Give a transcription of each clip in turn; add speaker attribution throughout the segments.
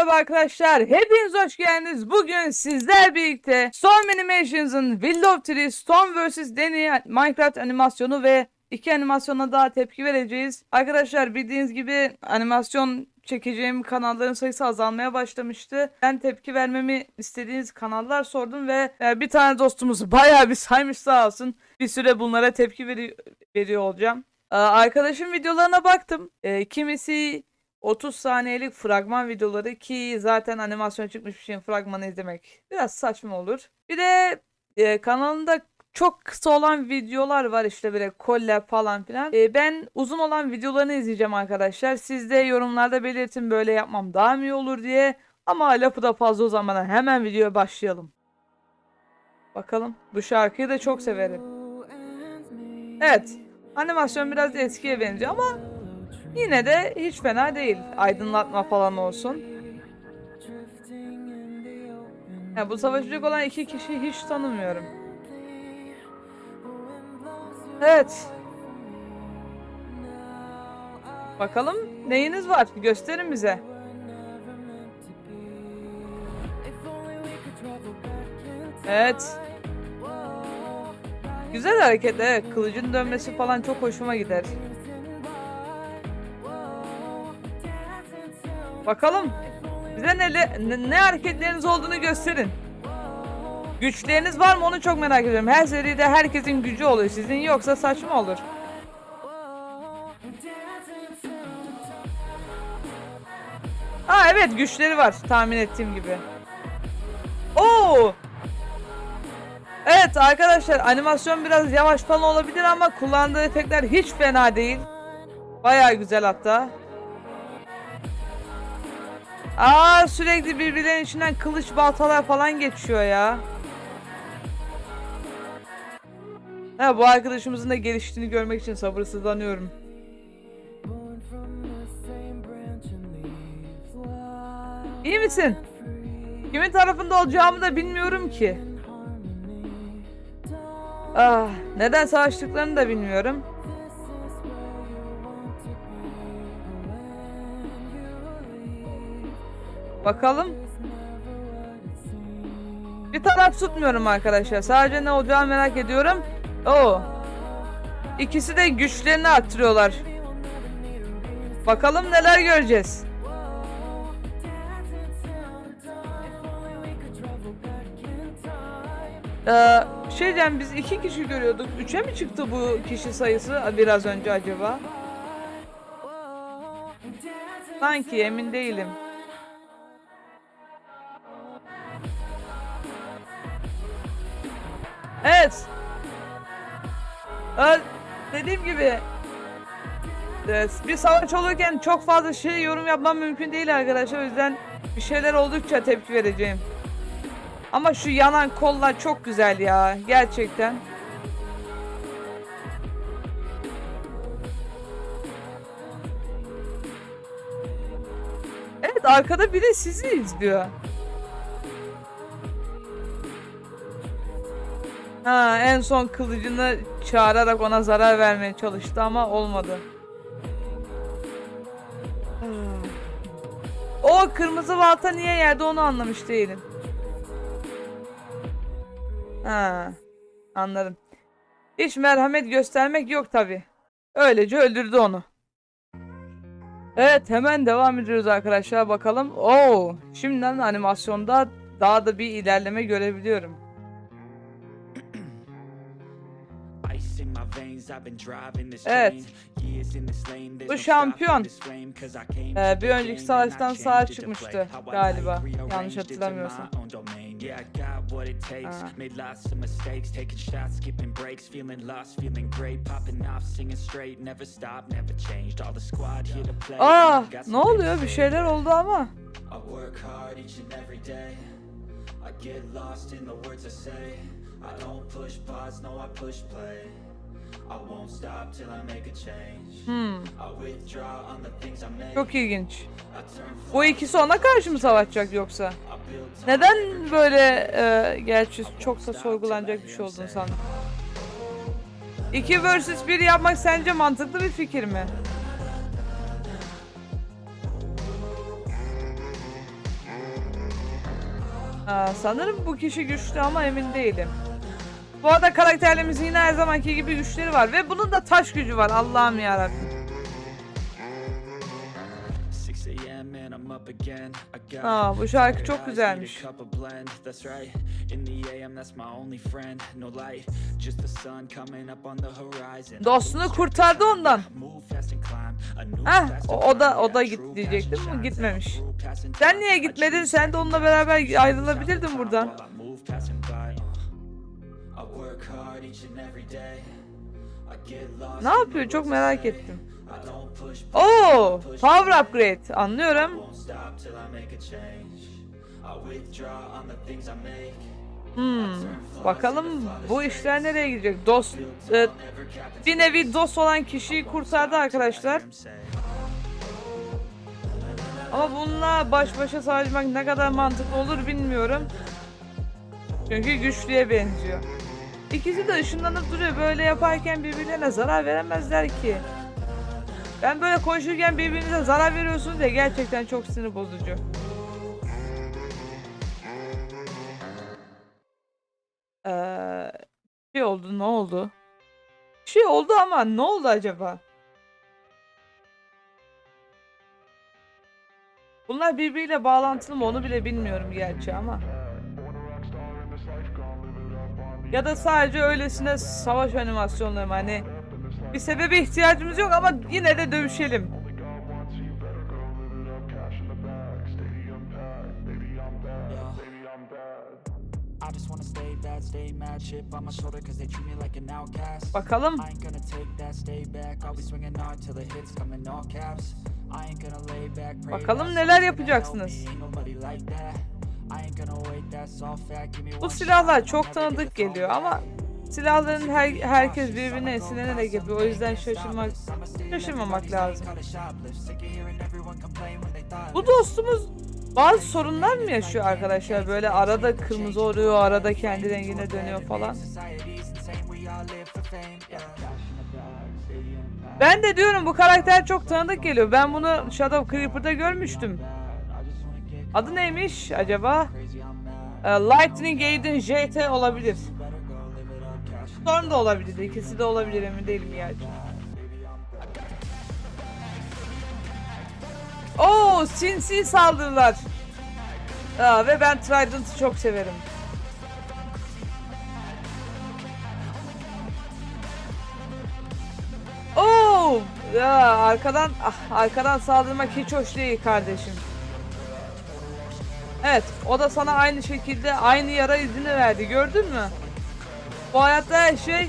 Speaker 1: merhaba arkadaşlar. Hepiniz hoş geldiniz. Bugün sizler birlikte Storm Animations'ın Will of Trees Storm vs. Danny Minecraft animasyonu ve iki animasyona daha tepki vereceğiz. Arkadaşlar bildiğiniz gibi animasyon çekeceğim kanalların sayısı azalmaya başlamıştı. Ben tepki vermemi istediğiniz kanallar sordum ve e, bir tane dostumuz bayağı bir saymış sağ olsun. Bir süre bunlara tepki veri- veriyor olacağım. Ee, Arkadaşım videolarına baktım. Ee, kimisi 30 saniyelik fragman videoları ki zaten animasyon çıkmış bir şeyin fragmanı izlemek biraz saçma olur. Bir de e, kanalında çok kısa olan videolar var işte böyle collab falan filan. E, ben uzun olan videolarını izleyeceğim arkadaşlar. Siz de yorumlarda belirtin böyle yapmam daha mı iyi olur diye. Ama lafı da fazla uzamadan hemen videoya başlayalım. Bakalım. Bu şarkıyı da çok severim. Evet. Animasyon biraz eskiye benziyor ama yine de hiç fena değil. Aydınlatma falan olsun. Ya bu savaşacak olan iki kişiyi hiç tanımıyorum. Evet. Bakalım neyiniz var? Gösterin bize. Evet. Güzel hareket evet. Kılıcın dönmesi falan çok hoşuma gider. Bakalım. Bize ne, ne, ne hareketleriniz olduğunu gösterin. Güçleriniz var mı onu çok merak ediyorum. Her seride herkesin gücü oluyor. Sizin yoksa saçma olur. Ha evet güçleri var tahmin ettiğim gibi. Oo! Evet arkadaşlar animasyon biraz yavaş falan olabilir ama kullandığı efektler hiç fena değil. Baya güzel hatta. Aa sürekli birbirlerinin içinden kılıç baltalar falan geçiyor ya. Ha bu arkadaşımızın da geliştiğini görmek için sabırsızlanıyorum. İyi misin? Kimin tarafında olacağımı da bilmiyorum ki. Ah, neden savaştıklarını da bilmiyorum. Bakalım. Bir taraf tutmuyorum arkadaşlar. Sadece ne olacağını merak ediyorum. Oo. İkisi de güçlerini arttırıyorlar. Bakalım neler göreceğiz. Ee, şey diyeceğim biz iki kişi görüyorduk. Üçe mi çıktı bu kişi sayısı biraz önce acaba? Sanki emin değilim. Evet. Ee, dediğim gibi evet, bir savaş olurken çok fazla şey yorum yapmam mümkün değil arkadaşlar. O yüzden bir şeyler oldukça tepki vereceğim. Ama şu yanan kollar çok güzel ya. Gerçekten. Evet arkada biri sizi izliyor. Ha en son kılıcını çağırarak ona zarar vermeye çalıştı ama olmadı. O kırmızı balta niye yerde onu anlamış değilim. Ha, anladım. Hiç merhamet göstermek yok tabi. Öylece öldürdü onu. Evet hemen devam ediyoruz arkadaşlar bakalım. Oo, şimdiden animasyonda daha da bir ilerleme görebiliyorum. Evet. Bu şampiyon. Ee, bir önceki savaştan sağ çıkmıştı galiba. Yanlış hatırlamıyorsam. Aa, ne oluyor? Bir şeyler oldu ama.
Speaker 2: I work hard each and every day. I get lost in the words I say. I don't push pause, no, I push play.
Speaker 1: Hmm, çok ilginç. Bu ikisi ona karşı mı savaşacak yoksa? Neden böyle e, gerçi çok da sorgulanacak bir şey olduğunu sandım. 2 vs 1 yapmak sence mantıklı bir fikir mi? Aa, sanırım bu kişi güçlü ama emin değilim. Bu arada karakterlerimizin yine her zamanki gibi güçleri var ve bunun da taş gücü var Allah'ım yarabbim.
Speaker 2: 6 a.m. and I'm up again. I got
Speaker 1: Aa, bu şarkı çok güzelmiş. Dostunu kurtardı ondan. Heh, o, o da o da
Speaker 2: true
Speaker 1: diyecektim ama gitmemiş. Sen niye gitmedin? Sen de onunla beraber ayrılabilirdin buradan. Ne yapıyor? Çok merak ettim. Oo, power upgrade. Anlıyorum. Hmm, bakalım bu işler nereye gidecek? Dost, e, bir nevi dost olan kişiyi kurtardı arkadaşlar. Ama bununla baş başa savaşmak ne kadar mantıklı olur bilmiyorum. Çünkü güçlüye benziyor. İkisi de ışınlanıp duruyor. Böyle yaparken birbirlerine zarar veremezler ki. Ben böyle konuşurken birbirinize zarar veriyorsunuz ya gerçekten çok sinir bozucu. Ee, şey oldu ne oldu? Şey oldu ama ne oldu acaba? Bunlar birbiriyle bağlantılı mı onu bile bilmiyorum gerçi ama. Ya da sadece öylesine savaş animasyonları mı? hani bir sebebe ihtiyacımız yok ama yine de dövüşelim. Bakalım. Bakalım neler yapacaksınız? Bu silahlar çok tanıdık geliyor ama silahların her, herkes birbirine esinlenerek yapıyor. O yüzden şaşırmak şaşırmamak lazım. Bu dostumuz bazı sorunlar mı yaşıyor arkadaşlar? Böyle arada kırmızı oluyor, arada kendi rengine dönüyor falan. Ben de diyorum bu karakter çok tanıdık geliyor. Ben bunu Shadow Creeper'da görmüştüm. Adı neymiş acaba? Ee, Lightning Aiden JT olabilir. Storm da olabilir. İkisi de olabilir emin değilim gerçi. Oo, sinsi saldırılar. Aa, ve ben Trident'ı çok severim. Oo, ya arkadan ah, arkadan saldırmak hiç hoş değil kardeşim. Evet, o da sana aynı şekilde aynı yara izini verdi. Gördün mü? Bu hayatta her şey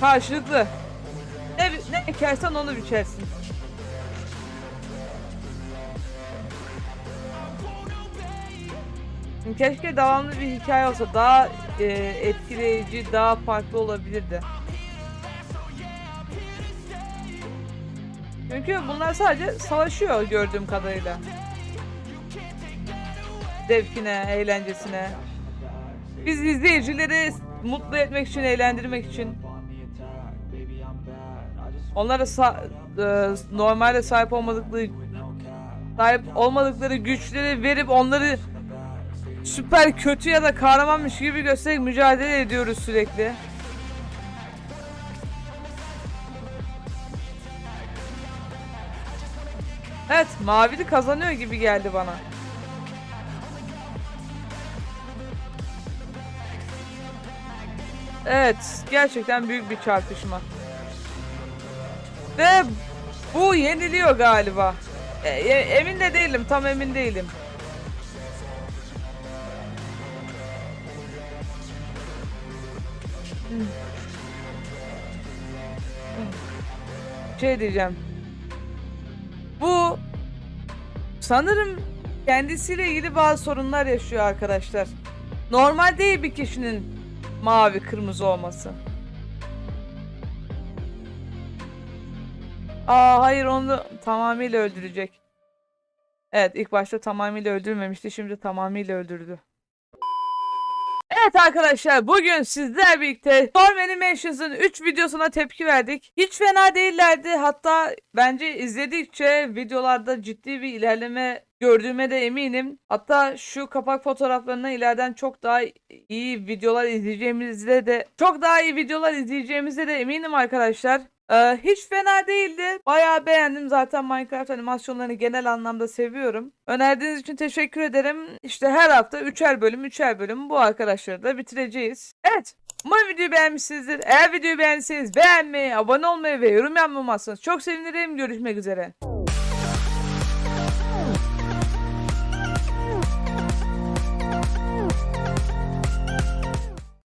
Speaker 1: karşılıklı. Ne, ne ekersen onu biçersin. Keşke devamlı bir hikaye olsa daha e, etkileyici, daha farklı olabilirdi. Çünkü bunlar sadece savaşıyor gördüğüm kadarıyla. Zevkine, eğlencesine. Biz izleyicileri mutlu etmek için, eğlendirmek için. Onlara sa- e, normalde sahip olmadıkları sahip olmadıkları güçleri verip onları süper kötü ya da kahramanmış gibi göstererek mücadele ediyoruz sürekli. Evet, mavili kazanıyor gibi geldi bana. Evet, gerçekten büyük bir çarpışma. Ve bu yeniliyor galiba. E, e, emin de değilim, tam emin değilim. Şey diyeceğim. Bu sanırım kendisiyle ilgili bazı sorunlar yaşıyor arkadaşlar. Normal değil bir kişinin mavi kırmızı olması. Aa hayır onu tamamıyla öldürecek. Evet ilk başta tamamıyla öldürmemişti şimdi tamamıyla öldürdü. Evet arkadaşlar bugün sizler birlikte Storm Animations'ın 3 videosuna tepki verdik. Hiç fena değillerdi. Hatta bence izledikçe videolarda ciddi bir ilerleme gördüğüme de eminim. Hatta şu kapak fotoğraflarına ileriden çok daha iyi videolar izleyeceğimizde de çok daha iyi videolar izleyeceğimizde de eminim arkadaşlar. Ee, hiç fena değildi. Bayağı beğendim. Zaten Minecraft animasyonlarını genel anlamda seviyorum. Önerdiğiniz için teşekkür ederim. İşte her hafta üçer bölüm, üçer bölüm bu arkadaşları da bitireceğiz. Evet. Umarım videoyu beğenmişsinizdir. Eğer videoyu beğendiyseniz beğenmeyi, abone olmayı ve yorum yapmayı unutmazsanız çok sevinirim. Görüşmek üzere.